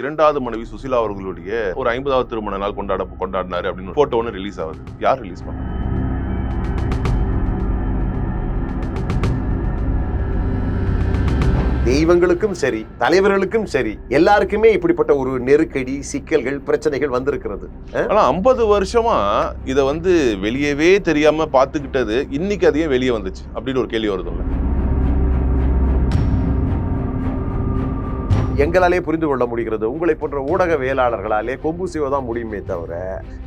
இரண்டாவது மனைவி சுசிலா அவர்களுடைய ஒரு ஐம்பதாவது திருமண நாள் கொண்டாட கொண்டாடினாரு அப்படின்னு போட்டோ ஒன்று ரிலீஸ் ஆகுது. யார் ரிலீஸ் பண்ணா? தெய்வங்களுக்கும் சரி தலைவர்களுக்கும் சரி எல்லாருக்குமே இப்படிப்பட்ட ஒரு நெருக்கடி சிக்கல்கள் பிரச்சனைகள் வந்திருக்கிறது. ஆனா ஐம்பது வருஷமா இத வந்து வெளியவே தெரியாம பாத்துக்கிட்டது இன்னைக்கு அதையும் வெளியே வந்துச்சு அப்படின்னு ஒரு கேள்வி வருதுல்ல. எங்களாலே புரிந்து கொள்ள முடிகிறது. உங்களை போன்ற ஊடகவியலாளர்களாலே கொம்பு செய்வதான் முடியுமே தவிர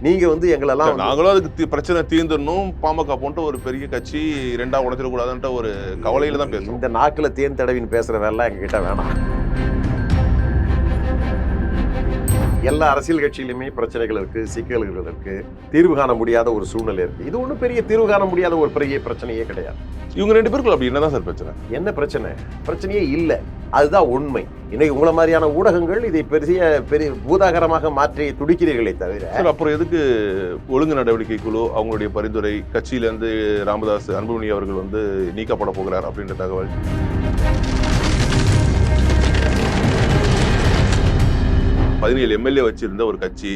நீங்க வந்து எங்களெல்லாம் நாங்களும் அதுக்கு பிரச்சனை தீர்ந்துடணும். பாமக போன்ற ஒரு பெரிய கட்சி ரெண்டா உடைச்சிடக்கூடாதுன்ற ஒரு கவலையில தான் பேசுறோம். இந்த நாக்குல தேன் தடவின்னு பேசுற வேலை எங்க கிட்ட வேணாம். எல்லா அரசியல் கட்சியிலுமே பிரச்சனைகள் இருக்கு சிக்கல்கள் இருக்கு. தீர்வு காண முடியாத ஒரு சூழ்நிலை இருக்கு. இது ஒன்றும் பெரிய தீர்வு காண முடியாத ஒரு பெரிய பிரச்சனையே கிடையாது. இவங்க ரெண்டு பேருக்குள்ள அப்படி என்னதான் சார் பிரச்சனை? என்ன பிரச்சனை? பிரச்சனையே இல்லை. அதுதான் உண்மை. இன்னைக்கு உங்களை மாதிரியான ஊடகங்கள் இதை பெரிய பெரிய பூதாகரமாக மாற்றி துடிக்கிறீர்களே தவிர அப்புறம் எதுக்கு ஒழுங்கு நடவடிக்கை குழு அவங்களுடைய பரிந்துரை கட்சியில இருந்து ராமதாஸ் அன்புமணி அவர்கள் வந்து நீக்கப்பட போகிறார் அப்படின்ற தகவல்? பதினேழு எம்எல்ஏ வச்சிருந்த ஒரு கட்சி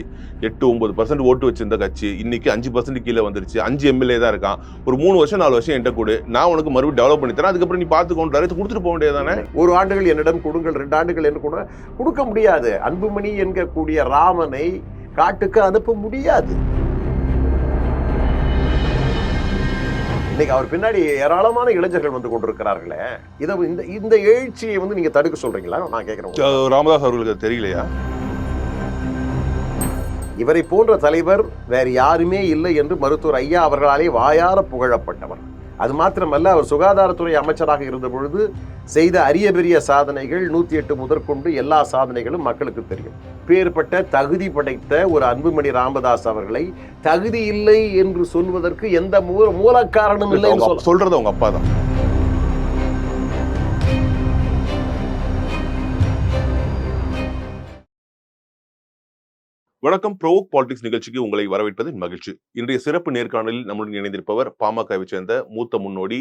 எட்டு ஒன்பது பர்சன்ட் ஓட்டு வச்சிருந்த கட்சி இன்னைக்கு அஞ்சு பர்சன்ட் கீழே வந்துருச்சு. அஞ்சு எம்எல்ஏ தான் இருக்கான். ஒரு மூணு வருஷம் நாலு வருஷம் என்கிட்ட கொடு. நான் உனக்கு மறுபடியும் டெவலப் பண்ணி தரேன். அதுக்கப்புறம் நீ பார்த்துக்கொண்டு கொடுத்துட்டு போக வேண்டியதானே ஒரு ஆண்டுகள் என்னிடம் கொடுங்கள் ரெண்டு ஆண்டுகள் என்று கூட கொடுக்க முடியாது. அன்புமணி என்கக்கூடிய ராமனை காட்டுக்கு அனுப்ப முடியாது. இன்னைக்கு அவர் பின்னாடி ஏராளமான இளைஞர்கள் வந்து கொண்டிருக்கிறார்களே. இதை இந்த இந்த எழுச்சியை வந்து நீங்க தடுக்க சொல்றீங்களா? நான் கேட்கிறேன். ராமதாஸ் அவர்களுக்கு தெரியலையா? இவரை போன்ற தலைவர் வேறு யாருமே இல்லை என்று மருத்துவர் ஐயா அவர்களாலே வாயார புகழப்பட்டவர். அது மாத்திரமல்ல அவர் சுகாதாரத்துறை அமைச்சராக இருந்த பொழுது செய்த அரிய பெரிய சாதனைகள் நூத்தி எட்டு முதற்கொண்டு எல்லா சாதனைகளும் மக்களுக்கு தெரியும். பேர்பட்ட தகுதி படைத்த ஒரு அன்புமணி ராமதாஸ் அவர்களை தகுதி இல்லை என்று சொல்வதற்கு எந்த மூல மூல காரணம் இல்லை சொல்றது அவங்க அப்பா தான் வணக்கம். ப்ரோக் பாலிடிக்ஸ் நிகழ்ச்சிக்கு உங்களை வரவேற்பதில் மகிழ்ச்சி. இன்றைய சிறப்பு நேர்காணலில் நம்முடன் இணைந்திருப்பவர் பாமகவை சேர்ந்த மூத்த முன்னோடி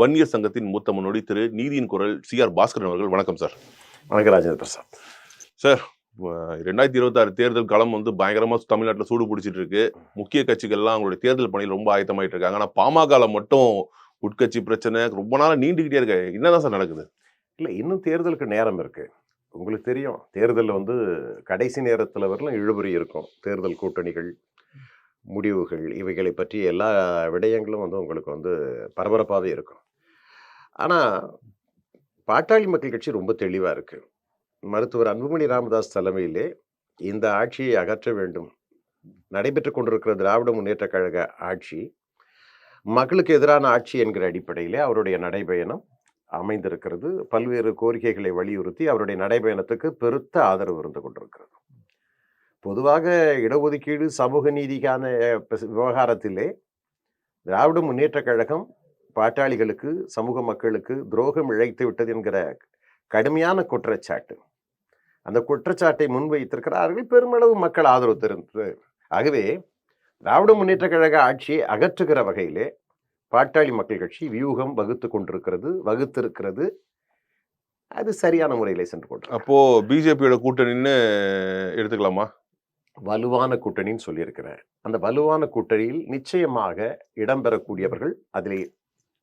வன்னியர் சங்கத்தின் மூத்த முன்னோடி திரு நீதியின் குரல் சி ஆர் பாஸ்கரன் அவர்கள். வணக்கம் சார். வணக்கம் ராஜேந்திர பிரசாத். சார் ரெண்டாயிரத்தி இருபத்தாறு தேர்தல் களம் வந்து பயங்கரமா தமிழ்நாட்டில் சூடு பிடிச்சிட்டு இருக்கு முக்கிய கட்சிகள்லாம் அவங்களுடைய தேர்தல் பணியில் ரொம்ப ஆயத்தமாயிட்டு இருக்காங்க ஆனா பாமகல மட்டும் உட்கட்சி பிரச்சனை ரொம்ப நாளா நீண்டுகிட்டே இருக்கு. என்னதான் சார் நடக்குது? இல்லை இன்னும் தேர்தலுக்கு நேரம் இருக்கு. உங்களுக்கு தெரியும். தேர்தலில் வந்து கடைசி நேரத்தில் வரலாம் இழுபறி இருக்கும். தேர்தல் கூட்டணிகள் முடிவுகள் இவைகளை பற்றி எல்லா விடயங்களும் வந்து உங்களுக்கு வந்து பரபரப்பாகவே இருக்கும். ஆனால் பாட்டாளி மக்கள் கட்சி ரொம்ப தெளிவாக இருக்கு. மருத்துவர் அன்புமணி ராமதாஸ் தலைமையிலே இந்த ஆட்சியை அகற்ற வேண்டும். நடைபெற்று கொண்டிருக்கிற திராவிட முன்னேற்ற கழக ஆட்சி மக்களுக்கு எதிரான ஆட்சி என்கிற அடிப்படையிலே அவருடைய நடைபயணம் அமைந்திருக்கிறது. பல்வேறு கோரிக்கைகளை வலியுறுத்தி அவருடைய நடைபயணத்துக்கு பெருத்த ஆதரவு இருந்து கொண்டிருக்கிறது. பொதுவாக இடஒதுக்கீடு சமூக நீதிக்கான விவகாரத்திலே திராவிட முன்னேற்றக் கழகம் பாட்டாளிகளுக்கு சமூக மக்களுக்கு துரோகம் இழைத்து விட்டது என்கிற கடுமையான குற்றச்சாட்டு. அந்த குற்றச்சாட்டை முன்வைத்திருக்கிறார்கள் பெருமளவு மக்கள் ஆதரவு தெரிந்தது ஆகவே திராவிட முன்னேற்றக் கழக ஆட்சியை அகற்றுகிற வகையிலே பாட்டாளி மக்கள் கட்சி வியூகம் வகுத்து கொண்டிருக்கிறது வகுத்திருக்கிறது. அது சரியான முறையிலே சென்று கொண்டு அப்போ பிஜேபியோட கூட்டணின்னு எடுத்துக்கலாமா? வலுவான கூட்டணின்னு சொல்லியிருக்கிறேன் அந்த வலுவான கூட்டணியில் நிச்சயமாக இடம்பெறக்கூடியவர்கள் அதிலே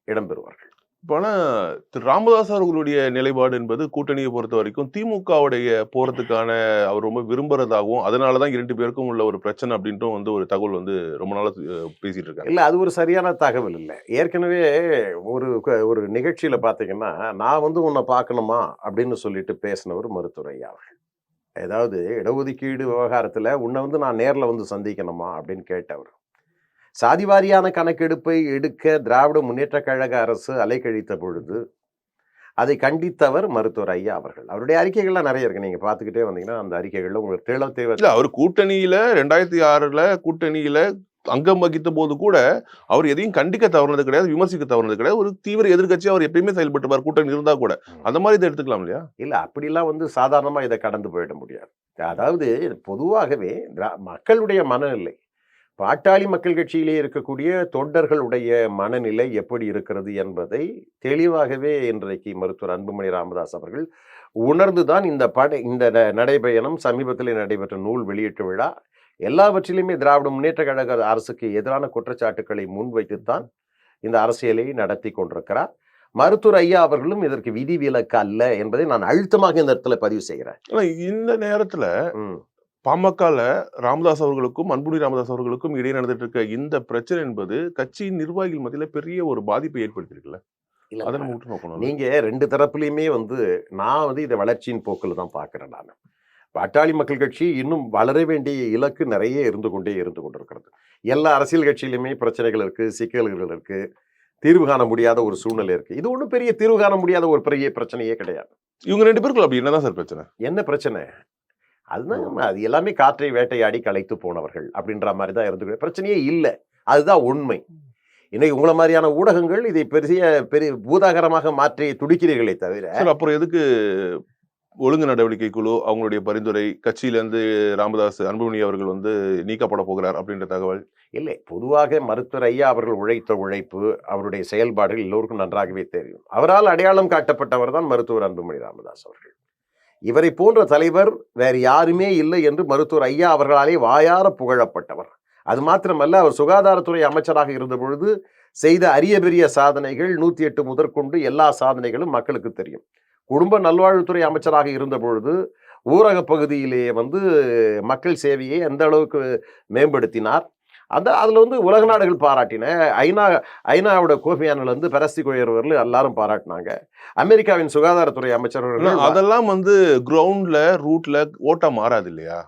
இடம்பெறுவார்கள் இப்போ ஆனால் திரு ராமதாஸ் அவர்களுடைய நிலைப்பாடு என்பது கூட்டணியை பொறுத்த வரைக்கும் திமுகவுடைய போகிறதுக்கான அவர் ரொம்ப விரும்புறதாகவும் அதனாலதான் இரண்டு பேருக்கும் உள்ள ஒரு பிரச்சனை அப்படின்ட்டும் வந்து ஒரு தகவல் வந்து ரொம்ப நாளாக பேசிகிட்டு இருக்காங்க. இல்லை அது ஒரு சரியான தகவல் இல்லை. ஏற்கனவே ஒரு ஒரு நிகழ்ச்சியில் பார்த்தீங்கன்னா நான் வந்து உன்னை பார்க்கணுமா அப்படின்னு சொல்லிட்டு பேசினவர் மருத்துவர் அவர்கள். ஏதாவது இடஒதுக்கீடு விவகாரத்தில் உன்னை வந்து நான் நேரில் வந்து சந்திக்கணுமா அப்படின்னு கேட்டவர். சாதிவாரியான கணக்கெடுப்பை எடுக்க திராவிட முன்னேற்றக் கழக அரசு அலைக்கழித்த பொழுது அதை கண்டித்தவர் மருத்துவர் ஐயா அவர்கள். அவருடைய அறிக்கைகள்லாம் நிறைய இருக்கு. நீங்க பார்த்துக்கிட்டே வந்தீங்கன்னா அந்த அறிக்கைகள்ல உங்களுக்கு தேவை இல்ல அவர் கூட்டணியில ரெண்டாயிரத்தி ஆறுல கூட்டணியில அங்கம் வகித்த போது கூட அவர் எதையும் கண்டிக்க தவறுனது கிடையாது விமர்சிக்க தவறுனது கிடையாது. ஒரு தீவிர எதிர்க்கட்சி அவர் எப்பயுமே செயல்பட்டுவார் கூட்டணி இருந்தா கூட. அந்த மாதிரி இதை எடுத்துக்கலாம் இல்லையா? இல்ல அப்படிலாம் வந்து சாதாரணமா இதை கடந்து போயிட முடியாது. அதாவது பொதுவாகவே திரா- மக்களுடைய மனநிலை பாட்டாளி மக்கள் கட்சியிலே இருக்கக்கூடிய தொண்டர்களுடைய மனநிலை எப்படி இருக்கிறது என்பதை தெளிவாகவே இன்றைக்கு மருத்துவர் அன்புமணி ராமதாஸ் அவர்கள் உணர்ந்துதான் இந்த படை இந்த நடைபயணம் சமீபத்தில் நடைபெற்ற நூல் வெளியீட்டு விழா எல்லாவற்றிலுமே திராவிட முன்னேற்ற கழக அரசுக்கு எதிரான குற்றச்சாட்டுக்களை முன்வைத்துத்தான் இந்த அரசியலை நடத்தி கொண்டிருக்கிறார் மருத்துவர் ஐயா அவர்களும் இதற்கு விதிவிலக்கு அல்ல என்பதை நான் அழுத்தமாக இந்த இடத்துல பதிவு செய்கிறேன் இந்த நேரத்துல. பாமகல ராமதாஸ் அவர்களுக்கும் அன்புமணி ராமதாஸ் அவர்களுக்கும் இடையே நடந்துட்டு இருக்க இந்த பிரச்சனை என்பது கட்சியின் நிர்வாகிகள் மத்தியில பெரிய ஒரு பாதிப்பை ஏற்படுத்தியிருக்குல்ல? அதை நம்ம விட்டு நோக்கணும். நீங்க ரெண்டு தரப்புலையுமே வந்து நான் வந்து இதை வளர்ச்சியின் போக்கில் தான் பார்க்கிறேன் நான். பாட்டாளி மக்கள் கட்சி இன்னும் வளர வேண்டிய இலக்கு நிறைய இருந்து கொண்டே இருந்து கொண்டிருக்கிறது. எல்லா அரசியல் கட்சியிலுமே பிரச்சனைகள் இருக்கு சிக்கல்கள் இருக்கு. தீர்வு காண முடியாத ஒரு சூழ்நிலை இருக்கு. இது ஒன்றும் பெரிய தீர்வு காண முடியாத ஒரு பெரிய பிரச்சனையே கிடையாது. இவங்க ரெண்டு பேருக்குள்ள அப்படி என்னதான் சார் பிரச்சனை? என்ன பிரச்சனை? அதுதான் அது எல்லாமே காற்றை வேட்டையாடி களைத்து போனவர்கள் அப்படின்ற மாதிரி தான் இருந்து பிரச்சனையே இல்லை. அதுதான் உண்மை. இன்னைக்கு உங்களை மாதிரியான ஊடகங்கள் இதை பெரிய பெரிய பூதாகரமாக மாற்றி துடிக்கிறீர்களே தவிர அப்புறம் எதுக்கு ஒழுங்கு நடவடிக்கை குழு அவங்களுடைய பரிந்துரை கட்சியிலேருந்து ராமதாஸ் அன்புமணி அவர்கள் வந்து நீக்கப்பட போகிறார் அப்படின்ற தகவல்? இல்லை. பொதுவாக மருத்துவர் ஐயா அவர்கள் உழைத்த உழைப்பு அவருடைய செயல்பாடுகள் எல்லோருக்கும் நன்றாகவே தெரியும். அவரால் அடையாளம் காட்டப்பட்டவர் தான் மருத்துவர் அன்புமணி ராமதாஸ் அவர்கள். இவரை போன்ற தலைவர் வேறு யாருமே இல்லை என்று மருத்துவர் ஐயா அவர்களாலே வாயார புகழப்பட்டவர். அது மாத்திரமல்ல அவர் சுகாதாரத்துறை அமைச்சராக இருந்த பொழுது செய்த அரிய பெரிய சாதனைகள் நூற்றி எட்டு முதற்கொண்டு எல்லா சாதனைகளும் மக்களுக்கு தெரியும். குடும்ப நல்வாழ்வுத்துறை அமைச்சராக இருந்த பொழுது ஊரக பகுதியிலேயே வந்து மக்கள் சேவையை எந்த அளவுக்கு மேம்படுத்தினார் அந்த அதில் வந்து உலக நாடுகள் பாராட்டின. ஐநா ஐநாவோட கோபியானில் வந்து பெரஸ்தி கோயர்வரில் எல்லாரும் பாராட்டினாங்க. அமெரிக்காவின் சுகாதாரத்துறை அமைச்சர்கள் அதெல்லாம் வந்து கிரவுண்ட்ல ரூட்ல ஓட்டா மாறாது இல்லையா?